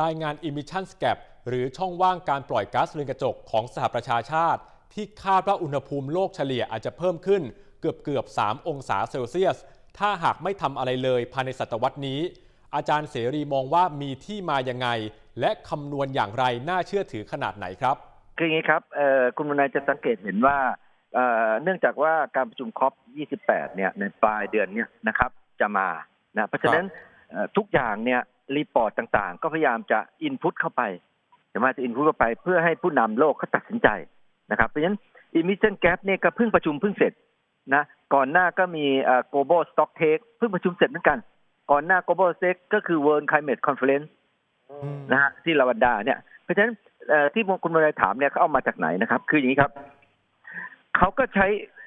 รายงาน Emission Gap หรือช่องว่างการปล่อยก๊าซเรือนกระจกของสหประชาชาติ ที่คาดว่าอุณหภูมิโลกเฉลี่ยอาจจะเพิ่มขึ้นเกือบเกือบๆ3องศาเซลเซียส ถ้าหากไม่ทำอะไรเลยภายในศตวรรษนี้ อาจารย์เสรีมองว่ามีที่มายังไง และคำนวณอย่างไรน่าเชื่อถือขนาดไหนครับ คืออย่างนี้ครับเอ่อคุณมนายจะสังเกตเห็นว่าเอ่อเนื่องจากว่าการประชุมคอป28 เนี่ยในปลายเดือนเนี้ยนะครับจะมานะเพราะฉะนั้นเอ่อทุกอย่างเนี่ย รีพอร์ตต่างๆ ก็พยายามจะอินพุตเข้าไปใช่ไหมจะอินพุตเข้าไปเพื่อให้ผู้นำโลกเขาตัดสินใจนะครับ เพราะฉะนั้น emission gap เนี่ยก็เพิ่งประชุมเพิ่งเสร็จนะก่อนหน้าก็มีเอ่อ global stock take เพิ่งประชุมเสร็จเหมือนกัน ก่อนหน้า global stock ก็คือ world climate conference นะฮะที่ลาวันดาเนี่ย เพราะฉะนั้นเอ่อที่คุณมนายถามเนี่ยเขาเอามาจากไหนนะครับ คืออย่างนี้ครับ เขาก็ใช้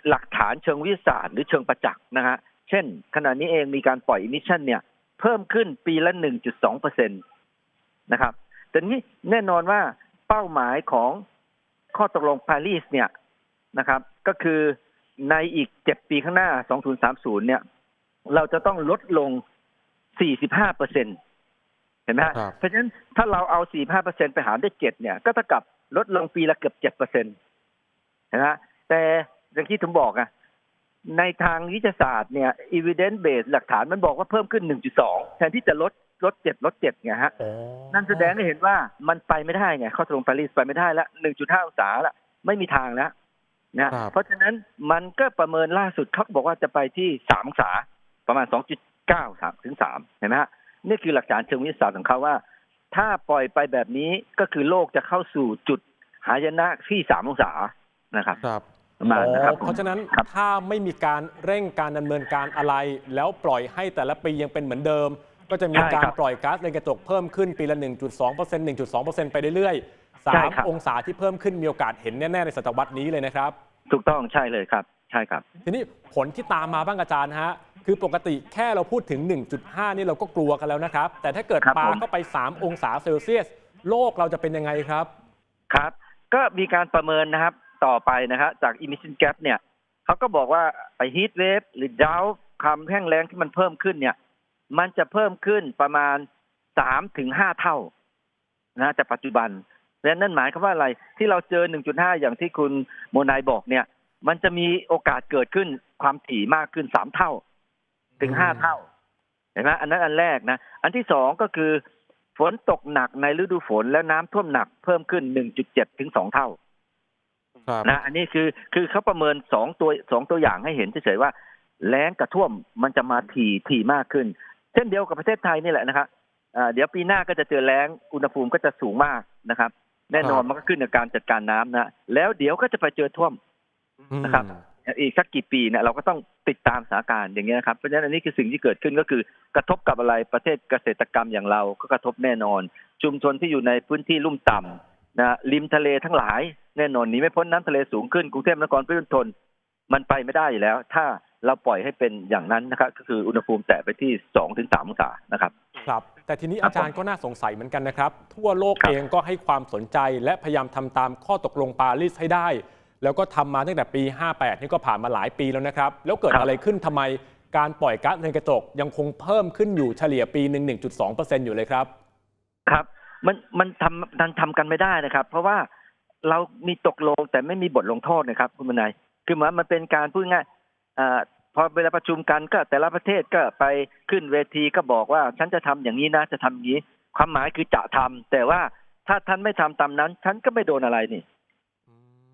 หลักฐานเชิงวิทยาศาสตร์หรือเชิงประจักษ์นะฮะ เช่น ขณะนี้เองมีการปล่อยอิมิชันเนี่ย เพิ่มขึ้นปีละ 1.2เปอร์เซ็นตนะครับแต่นี้แน่นอนว่าเป้าหมายของข้อตกลงปารีสเนี่ยนะครับ ก็คือในอีก7ปีข้างหน้า 2030 เนี่ย เราจะต้องลดลง 45เปอร์เซ็นเห็นไหมฮะครับเพราะฉะนั้นถ้าเราเอา 45เปอร์เซ็นไปหารด้วย7เนี่ย ก็เท่ากับลดลงปีละเกือบ7เปอร์เซ็นนะฮะแต่อย่างที่ผมบอกอะ ในทางวิทยาศาสตร์เนี่ย evidence base หลักฐานมันบอกว่าเพิ่มขึ้น 1.2 แทนที่จะลดลด7ลด7ไงฮะ นั่นแสดงให้เห็นว่ามันไปไม่ได้ไง ข้อตกลงปารีสไปไม่ได้ละ1.5องศาละไม่มีทางแล้วนะครับเพราะฉะนั้นมันก็ประเมินล่าสุดเขาบอกว่าจะไปที่3องศาประมาณ2.9 3ถึง3เห็นไหมฮะนี่คือหลักฐานเชิงวิทยาศาสตร์ของเขาว่า ถ้าปล่อยไปแบบนี้ก็คือโลกจะเข้าสู่จุดหายนะที่3องศานะครับครับ ประมาณนะครับอ๋อเพราะฉะนั้นครับ ถ้าไม่มีการเร่งการดำเนินการอะไร แล้วปล่อยให้แต่ละปียังเป็นเหมือนเดิม ก็จะมีใช่การครับปล่อยก๊าซเรือนกระจกเพิ่มขึ้นปีละ 1.2% 1.2%ไปเรื่อยๆ ใช่ครับ 3 องศาที่เพิ่มขึ้นมีโอกาสเห็นแน่ ๆ ในศตวรรษนี้เลยนะครับ ถูกต้องใช่เลยครับ ใช่ครับ ทีนี้ผลที่ตามมาบ้างอาจารย์ฮะ คือปกติแค่เราพูดถึง 1.5 นี่เราก็กลัวกันแล้วนะครับ แต่ถ้าเกิดครับปาผม เข้าไป 3 องศาเซลเซียส โลกเราจะเป็นยังไงครับ ครับ ก็มีการประเมินนะครับ ต่อไปนะครับจาก emission gap เนี่ยเขาก็บอกว่าไอ้ heat wave หรือ drought ความแห้งแล้งที่มันเพิ่มขึ้นเนี่ย มันจะเพิ่มขึ้นประมาณสามถึงห้าเท่านะจากปัจจุบันและนั่นหมายความว่าอะไรที่เราเจอ 1.5 อย่างที่คุณโมนายบอกเนี่ย มันจะมีโอกาสเกิดขึ้นความถี่มากขึ้นสามเท่า ถึงห้าอืมเท่าเห็นไหมอันนั้นอันแรกนะ อันที่สองก็คือ ฝนตกหนักในฤดูฝนแล้วน้ำท่วมหนักเพิ่มขึ้น 1.7 ถึง2เท่าครับ นะอันนี้คือคือเขาประเมินสองตัวสองตัวอย่างให้เห็นเฉยๆว่าแล้งกับท่วมมันจะมาถี่ถี่มากขึ้น เช่นเดียวกับประเทศไทยนี่แหละนะครับอ่าเดี๋ยวปีหน้าก็จะเจอแล้งอุณหภูมิก็จะสูงมากนะครับ แน่นอนครับมันก็ขึ้นกับการจัดการน้ำนะแล้วเดี๋ยวก็จะไปเจอท่วมนะครับอีกสักกี่ปีเนี่ยเราก็ต้องติดตามสถานการณ์อย่างเงี้ยนะครับเพราะฉะนั้นอันนี้คือสิ่งที่เกิดขึ้นก็คือกระทบกับอะไรประเทศเกษตรกรรมอย่างเราก็กระทบแน่นอน ชุมชนที่อยู่ในพื้นที่ลุ่มต่ำนะริมทะเลทั้งหลาย แน่นอนหนีไม่พ้นน้ำทะเลสูงขึ้นกรุงเทพมหานครปริมณฑลมันไปไม่ได้อยู่แล้ว ถ้าเราปล่อยให้เป็นอย่างนั้นนะครับก็คืออุณหภูมิแตะไปที่สองถึงสามองศานะครับครับ แต่ทีนี้ครับอาจารย์ก็น่าสงสัยเหมือนกันนะครับ ทั่วโลกครับเองก็ให้ความสนใจและพยายามทำตามข้อตกลงปารีสให้ได้ แล้วก็ทำมาตั้งแต่ปี 58 นี่ก็ผ่านมาหลายปีแล้วนะครับ แล้วเกิดอะไรขึ้นทำไมการปล่อยก๊าซเรือนกระจกยังคงเพิ่มขึ้นอยู่เฉลี่ยปีหนึ่ง1.2%อยู่เลยครับ ครับ มันมันทำมันทำกันไม่ได้นะครับ เพราะว่า เรามีตกลงแต่ไม่มีบทลงโทษนะครับ คุณมนายคือหมายมันเป็นการพูดง่ายอ่าพอเวลาประชุมกันก็แต่ละประเทศก็ไปขึ้นเวทีก็บอกว่า ฉันจะทำอย่างนี้นะจะทำอย่างนี้ ความหมายคือจะทำแต่ว่าถ้าท่านไม่ทำตามนั้น ฉันก็ไม่โดนอะไรนี่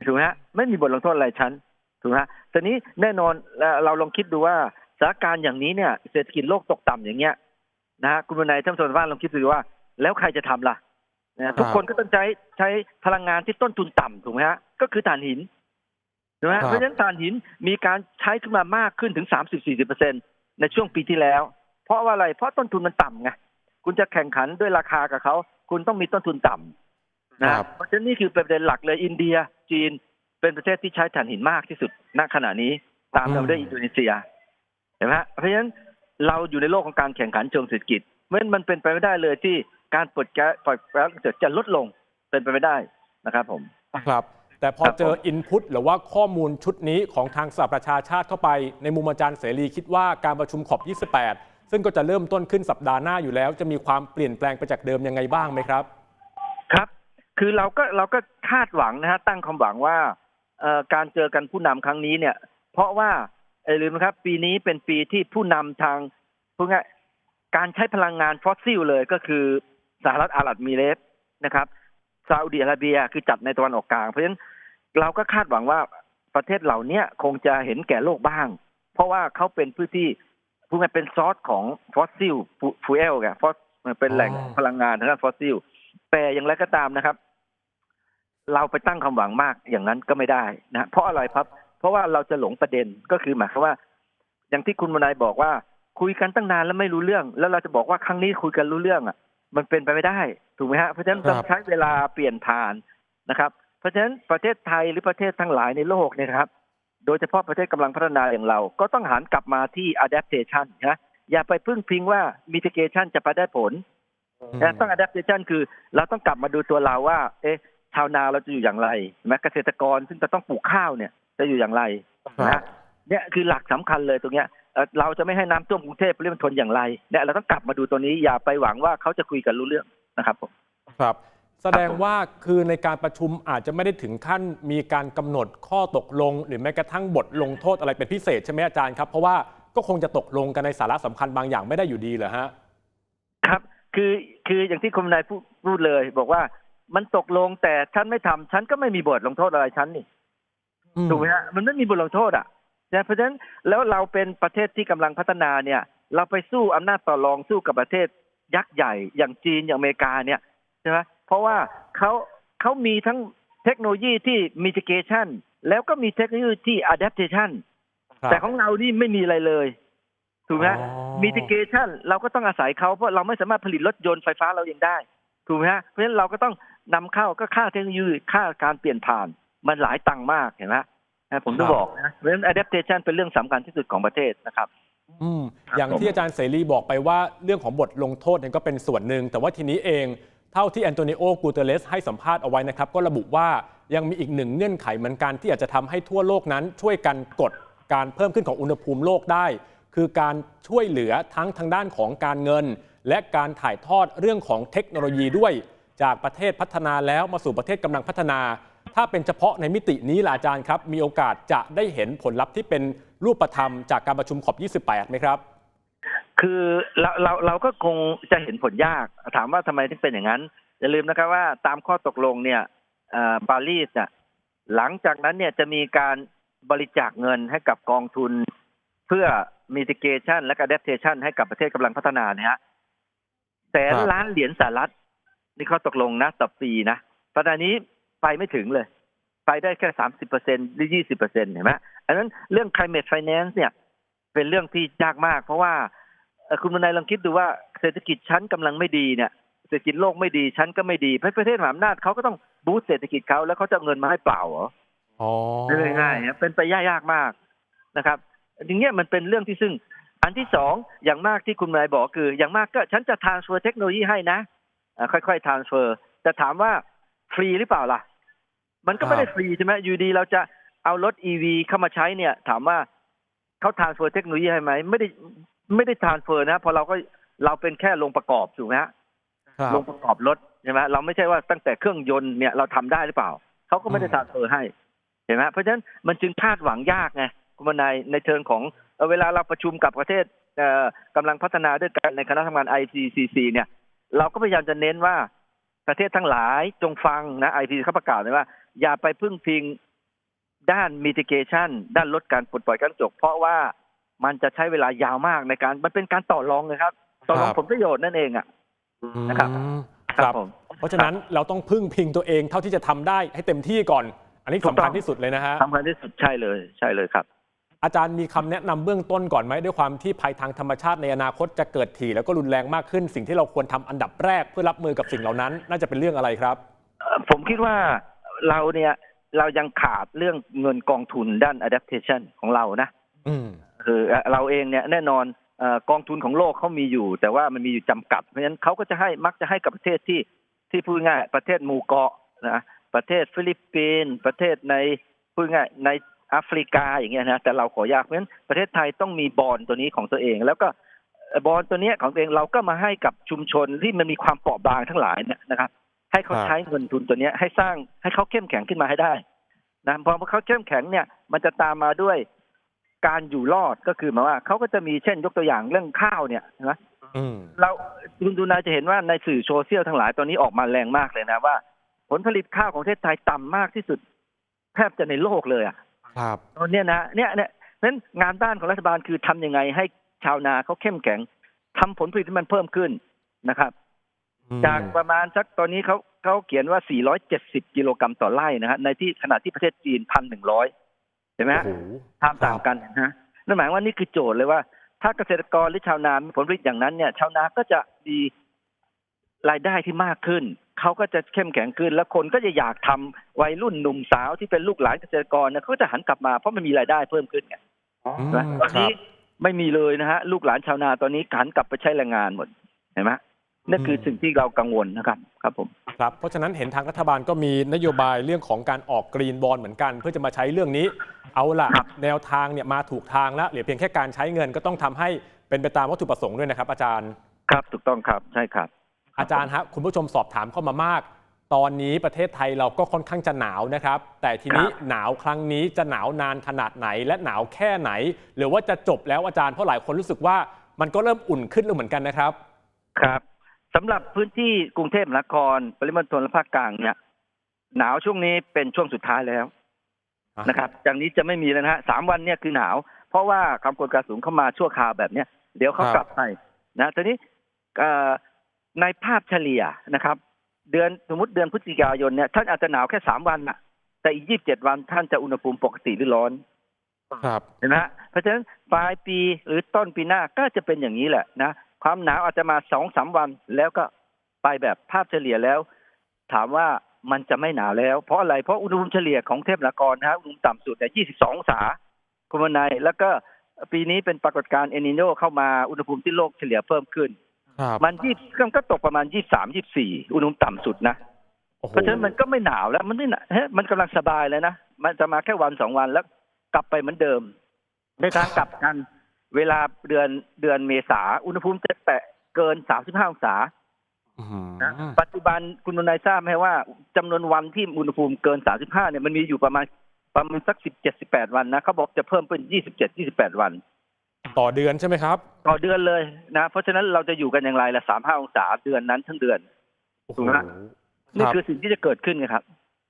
ถูกไหมฮะไม่มีบทลงโทษอะไรฉันถูกไหมฮะทีนี้แน่นอนเราลองคิดดูว่าสถานการณ์อย่างนี้เนี่ย เศรษฐกิจโลกตกต่ำอย่างเงี้ยนะฮะคุณมนายท่านผู้ชมว่าลองคิดดูว่า แล้วใครจะทำล่ะ นะทุกคนก็ต้องใช้ใช้พลังงานที่ต้นทุนต่ำถูกไหมฮะก็คือถ่านหินถูกไหมครับเพราะฉะนั้นถ่านหินมีการใช้ขึ้นมามากขึ้นถึงสามสิบสี่สิบเปอร์เซ็นในช่วงปีที่แล้ว เพราะว่าอะไร เพราะต้นทุนมันต่ำไงคุณจะแข่งขันด้วยราคากับเขา คุณต้องมีต้นทุนต่ำนะครับเพราะฉะนั้นนี่คือประเด็นหลักเลยอินเดีย จีนเป็นประเทศที่ใช้ถ่านหินมากที่สุดณขณะนี้ตามมาด้วยอินโดนีเซียเห็นไหมฮะเพราะฉะนั้นเราอยู่ในโลกของการแข่งขันเชิงเศรษฐกิจเพราะฉะนั้นมันเป็นไปไม่ได้เลยที่ การปลดแก๊สปล่อยแก๊สจะลดลงเป็นไปไม่ได้นะครับผมครับ แต่พอครับเจออินพุตหรือว่าข้อมูลชุดนี้ของทางสหประชาชาติเข้าไป ในมุมอาจารย์เสรีคิดว่าการประชุมขอบ28 ซึ่งก็จะเริ่มต้นขึ้นสัปดาห์หน้าอยู่แล้ว จะมีความเปลี่ยนแปลงไปจากเดิมยังไงบ้างไหมครับ ครับ คือเราก็เราก็คาดหวังนะฮะตั้งความหวังว่าเอ่อการเจอกันผู้นำครั้งนี้เนี่ย เพราะว่าอย่าลืมนะครับ ปีนี้เป็นปีที่ผู้นำทางพูดง่ายการใช้พลังงานฟอสซิลเลยก็คือ สหรัฐอาหรับมิเรตส์นะครับซาอุดิอาระเบียคือจัดในตะวันออกกลาง เพราะฉะนั้นเราก็คาดหวังว่าประเทศเหล่านี้คงจะเห็นแก่โลกบ้าง เพราะว่าเขาเป็นพื้นที่พูดง่ายเป็นซอสของฟอสซิลฟูเอลไงฟอสเป็นแหล่งพลังงานทางด้านฟอสซิล แต่อย่างไรก็ตามนะครับ เราไปตั้งความหวังมากอย่างนั้นก็ไม่ได้นะเพราะอะไรครับ เพราะว่าเราจะหลงประเด็นก็คือหมายความว่า อย่างที่คุณมนายบอกว่าคุยกันตั้งนานแล้วไม่รู้เรื่อง แล้วเราจะบอกว่าครั้งนี้คุยกันรู้เรื่องอะ มันเป็นไปไม่ได้ถูกไหมฮะเพราะฉะนั้นครัต้อบงใช้เวลาเปลี่ยนผ่านนะครับ เพราะฉะนั้นประเทศไทยหรือประเทศทั้งหลายในโลกเนี่ยนะครับ โดยเฉพาะประเทศกำลังพัฒนาอย่างเรา ก็ต้องหันกลับมาที่ adaptation นะอย่าไปพึ่งพิงว่า mitigation จะไปได้ผลนะต้อง adaptation คือเราต้องกลับมาดูตัวเราว่า เอ๊ะชาวนาเราจะอยู่อย่างไรใช่ไหมเกษตรกรซึ่งจะต้องปลูกข้าวเนี่ยจะอยู่อย่างไรครันะบเนี่ยคือหลักสำคัญเลยตรงเนี้ย เอ่อเราจะไม่ให้น้ำท่วมกรุงเทพปริมณฑลอย่างไรเนี่ยเราต้องกลับมาดูตัวนี้อย่าไปหวังว่าเขาจะคุยกันรู้เรื่องนะครับผมครับ แสดงว่าคือในการประชุมอาจจะไม่ได้ถึงขั้นมีการกำหนดข้อตกลง หรือแม้กระทั่งบทลงโทษอะไรเป็นพิเศษใช่ไหมอาจารย์ครับ เพราะว่าก็คงจะตกลงกันในสาระสำคัญบางอย่างไม่ได้อยู่ดีเหรอฮะครับคือคืออย่างที่คุณนายพูดพูดเลย บอกว่ามันตกลงแต่ฉันไม่ทำฉันก็ไม่มีบทลงโทษอะไรฉันนี่ถูกไหมฮะมันไม่มีบทลงโทษอะ นะเพราะฉะนั้นแล้วเราเป็นประเทศที่กำลังพัฒนาเนี่ยเราไปสู้อำนาจต่อรองสู้กับประเทศยักษ์ใหญ่อย่างจีนอย่างอเมริกาเนี่ยใช่ไหมเพราะว่าเขาเขามีทั้งเทคโนโลยีที่ mitigation แล้วก็มีเทคโนโลยีที่ adaptation ครับแต่ของเรานี่ไม่มีอะไรเลยถูกไหมฮะอ๋อ mitigation เราก็ต้องอาศัยเขาเพราะเราไม่สามารถผลิตรถยนต์ไฟฟ้าเราเองได้ ถูกไหมฮะเพราะฉะนั้นเราก็ต้องนำเข้าก็ค่าเทคโนโลยีค่าการเปลี่ยนผ่าน มันหลายตังค์มากเห็นไหม นะผมต้องบอกนะเพราะฉะนั้น adaptation เป็นเรื่องสำคัญที่สุดของประเทศนะครับอืมครับอย่างที่อาจารย์เสรีบอกไปว่าเรื่องของบทลงโทษเนี่ยก็เป็นส่วนหนึ่ง แต่ว่าทีนี้เองเท่าที่แอนโตนิโอกูเตเลสให้สัมภาษณ์เอาไว้นะครับ ก็ระบุว่ายังมีอีกหนึ่งเงื่อนไขเหมือนกันที่อาจจะทำให้ทั่วโลกนั้น ช่วยกันกดการเพิ่มขึ้นของอุณหภูมิโลกได้ คือการช่วยเหลือทั้งทางด้านของการเงิน และการถ่ายทอดเรื่องของเทคโนโลยีด้วย จากประเทศพัฒนาแล้วมาสู่ประเทศกำลังพัฒนา ถ้าเป็นเฉพาะในมิตินี้ล่ะอาจารย์ครับ มีโอกาสจะได้เห็นผลลัพธ์ที่เป็นรูปธรรมจากการประชุมขอบ 28 ไหมครับ คือเราเราเราก็คงจะเห็นผลยาก ถามว่าทำไมถึงเป็นอย่างนั้น อย่าลืมนะครับว่าตามข้อตกลงเนี่ยปารีสเนี่ยหลังจากนั้นเนี่ยจะมีการบริจาคเงินให้กับกองทุน เพื่อ mitigation และ adaptation ให้กับประเทศกำลังพัฒนาเนี่ยฮะแสนล้านเหรียญสหรัฐนี่ข้อตกลงนะต่อปีนะตอนนี้ ไปไม่ถึงเลย ไปได้แค่สามสิบเปอร์เซ็นหรือยี่สิบเปอร์เซ็นเห็นไหมอันนั้นเรื่อง climate finance เนี่ย เป็นเรื่องที่ยากมาก เพราะว่าเอ่อคุณมนายลองคิดดูว่าเศรษฐกิจชั้นกำลังไม่ดีเนี่ยเศรษฐกิจโลกไม่ดีชั้นก็ไม่ดีเพราะประเทศมหาอำนาจเขาก็ต้องบูสต์เศรษฐกิจเขาแล้วเขาจะเอาเงินมาให้เปล่าเหรออ๋อไม่ได้ง่ายๆนะเป็นไปยากยากมากนะครับ อย่างเงี้ยมันเป็นเรื่องที่ซึ่ง อันที่สองอย่างมากที่คุณนายบอกคือ อย่างมากก็ฉันจะ transfer เทคโนโลยีให้นะอ่าค่อยๆ transfer แต่ถามว่าฟรีหรือเปล่าล่ะ มันก็ไม่ได้ฟรีใช่ไหมอยู่ดีเราจะเอารถ EV เข้ามาใช้เนี่ย ถามว่าเขา transfer เทคโนโลยีให้ไหมไม่ได้ไม่ได้ transfer นะเพอเราก็เราเป็นแค่ลงประกอบถูกไหมฮะครับลงประกอบรถใช่ไหมเราไม่ใช่ว่าตั้งแต่เครื่องยนต์เนี่ยเราทำได้หรือเปล่าเขาก็ไม่ได้อืมทรานสเฟอร์ให้เห็นไหมเพราะฉะนั้นมันจึงคาดหวังยากไงคุณมนายในเชิงของเอ่อเวลาเราประชุมกับประเทศเอ่อกำลังพัฒนาด้วยกันในคณะทำงาน IPCC เนี่ย เราก็พยายามจะเน้นว่าประเทศทั้งหลายจงฟังนะ IPCC เขาประกาศเลยว่า อย่าไปพึ่งพิงด้าน mitigation ด้านลดการปลดปล่อยก๊าซจก เพราะว่ามันจะใช้เวลายาวมากในการมันเป็นการต่อรองเลยครับ ต่อรองครับผลประโยชน์นั่นเองอะนะครับอืมครับผมเพราะฉะนั้นเราต้องพึ่งพิงตัวเองเท่าที่จะทำได้ให้เต็มที่ก่อน อันนี้ถูสำกต้คัอญงที่สุดเลยนะฮะสำคัญที่สุดใช่เลยใช่เลยครับ อาจารย์มีคำแนะนำเบื้องต้นก่อนไหมด้วยความที่ภัยทางธรรมชาติในอนาคตจะเกิดถี่แล้วก็รุนแรงมากขึ้น สิ่งที่เราควรทำอันดับแรกเพื่อรับมือกับสิ่งเหล่านั้น น่าจะเป็นเรื่องอะไรครับเอ่อผมคิดว่า เราเนี่ยเรายังขาดเรื่องเงินกองทุนด้าน adaptation ของเรานะอืมคือเอ่อเราเองเนี่ยแน่นอนเอ่อกองทุนของโลกเขามีอยู่ แต่ว่ามันมีอยู่จำกัด เพราะฉะนั้นเขาก็จะให้มักจะให้กับประเทศที่ที่พูดง่ายประเทศหมู่เกาะนะประเทศฟิลิปปินส์ประเทศในพูดง่ายในแอฟริกาอย่างเงี้ยนะแต่เราขอยากเพราะฉะนั้นประเทศไทยต้องมีบอลตัวนี้ของตัวเอง แล้วก็เอ่อบอลตัวเนี้ยของตัวเองเราก็มาให้กับชุมชนที่มันมีความเปราะบางทั้งหลายเนี่ยนะครับ ให้เขาครับใช้เงินทุนตัวเนี้ยให้สร้างให้เขาเข้มแข็งขึ้นมาให้ได้นะพอเขาเข้มแข็งเนี่ย มันจะตามมาด้วยการอยู่รอดก็คือหมายว่าเขาก็จะมีเช่นยกตัวอย่างเรื่องข้าวเนี่ยนะอืมเราคุณดูนายจะเห็นว่าในสื่อโซเชียลทั้งหลายตอนนี้ออกมาแรงมากเลยนะว่า ผลผลิตข้าวของประเทศไทยต่ำมากที่สุด แทบจะในโลกเลยอะ ครับตอนเนี้ยนะเนี่ยเนี่ยนั้นงานด้านของรัฐบาลคือทำยังไงให้ชาวนาเขาเข้มแข็งทำผลผลิตที่มันเพิ่มขึ้นนะครับอืม จากประมาณสักตอนนี้เขาเขาเขียนว่า 470 กิโลกรัมต่อไร่นะฮะในที่ขณะที่ประเทศจีน 1,100 เห็นไหมฮะโอ้โหทำต่างกันนะฮะนั่นหมายว่านี่คือโจทย์เลยว่า ถ้าเกษตรกรหรือชาวนามีผลผลิตอย่างนั้นเนี่ยชาวนาก็จะมีรายได้ที่มากขึ้น เขาก็จะเข้มแข็งขึ้น แล้วคนก็จะอยากทำวัยรุ่นหนุ่มสาวที่เป็นลูกหลานเกษตรกรเนี่ยเขาก็จะหันกลับมาเพราะมันมีรายได้เพิ่มขึ้นไงอืมนะตอนครันี้บไม่มีเลยนะฮะลูกหลานชาวนาตอนนี้หันกลับไปใช้แรงงานหมดเห็นไหม นั่นคือสิ่งที่เรากังวลนะครับครับผมครับเพราะฉะนั้นเห็นทางรัฐบาลก็มีนโยบายเรื่องของการออกกรีนบอลเหมือนกัน เพื่อจะมาใช้เรื่องนี้ เอาล่ะครับแนวทางเนี่ยมาถูกทางแล้วเหลือเพียงแค่การใช้เงินก็ต้องทำให้เป็นไปตามวัตถุประสงค์ด้วยนะครับ อาจารย์ครับถูกต้องครับใช่ครับ อาจารย์ฮะคุณผู้ชมสอบถามเข้ามามาก ตอนนี้ประเทศไทยเราก็ค่อนข้างจะหนาวนะครับ แต่ทีนี้ครับหนาวครั้งนี้จะหนาวนานขนาดไหน และหนาวแค่ไหน หรือว่าจะจบแล้วอาจารย์เพราะหลายคนรู้สึกว่ามันก็เริ่มอุ่นขึ้นแล้วเหมือนกันนะครับ ครับ สำหรับพื้นที่กรุงเทพมหานคร ปริมณฑลและภาคกลางเนี่ย หนาวช่วงนี้เป็นช่วงสุดท้ายแล้วอะนะครับจากนี้จะไม่มีแล้วนะฮะสามวันเนี่ยคือหนาว เพราะว่าความกดอากาศสูงเข้ามาชั่วคราวแบบเนี้ยเดี๋ยวเขากลับไปนะทีนี้เอ่อในภาพเฉลี่ยนะครับ เดือนสมมติเดือนพฤศจิกายนเนี่ยท่านอาจจะหนาวแค่สามวันน่ะแต่อีกยี่สิบเจ็ดวันท่านจะอุณหภูมิปกติหรือร้อนครับเห็นไหมฮะเพราะฉะนั้นปลายปีหรือต้นปีหน้าก็จะเป็นอย่างนี้แหละนะ ความหนาวอาจจะมาสองสามวัน แล้วก็ไปแบบภาพเฉลี่ยแล้ว ถามว่ามันจะไม่หนาวแล้ว เพราะอะไร เพราะอุณหภูมิเฉลี่ยของเทพนครนะฮะอุณหภูมิต่ำสุดเนี่ย22องศาคุณวันนายแล้วก็ปีนี้เป็นปรากฏการณ์เอนิโนเข้ามาอุณหภูมิที่โลกเฉลี่ยเพิ่มขึ้นครับมันยี่มันก็ตกประมาณยี่สามยี่สี่อุณหภูมิต่ำสุดนะโอ้โหเพราะฉะนั้นมันก็ไม่หนาวแล้ว มันไม่หนาเฮ้ยมันกำลังสบายเลยนะ มันจะมาแค่วันสองวันแล้วกลับไปเหมือนเดิม ในทางกลับกัน เวลาเดือนเดือนเมษาอุณหภูมิจะแตะเกินสามสิบห้าองศาอื้อหือนะปัจจุบันคุณนายทราบไหมว่าจำนวนวันที่อุณหภูมิเกินสามสิบห้าเนี่ยมันมีอยู่ประมาณประมาณสักสิบเจ็ดสิบแปดวันนะเขาบอกจะเพิ่มเป็นยี่สิบเจ็ดยี่สิบแปดวัน ต่อเดือนใช่ไหมครับ ต่อเดือนเลยนะ เพราะฉะนั้นเราจะอยู่กันอย่างไรละสามห้าองศาเดือนนั้นทั้งเดือนโอ้โหถูกไหมฮะนี่รับคือสิ่งที่จะเกิดขึ้นไงครับ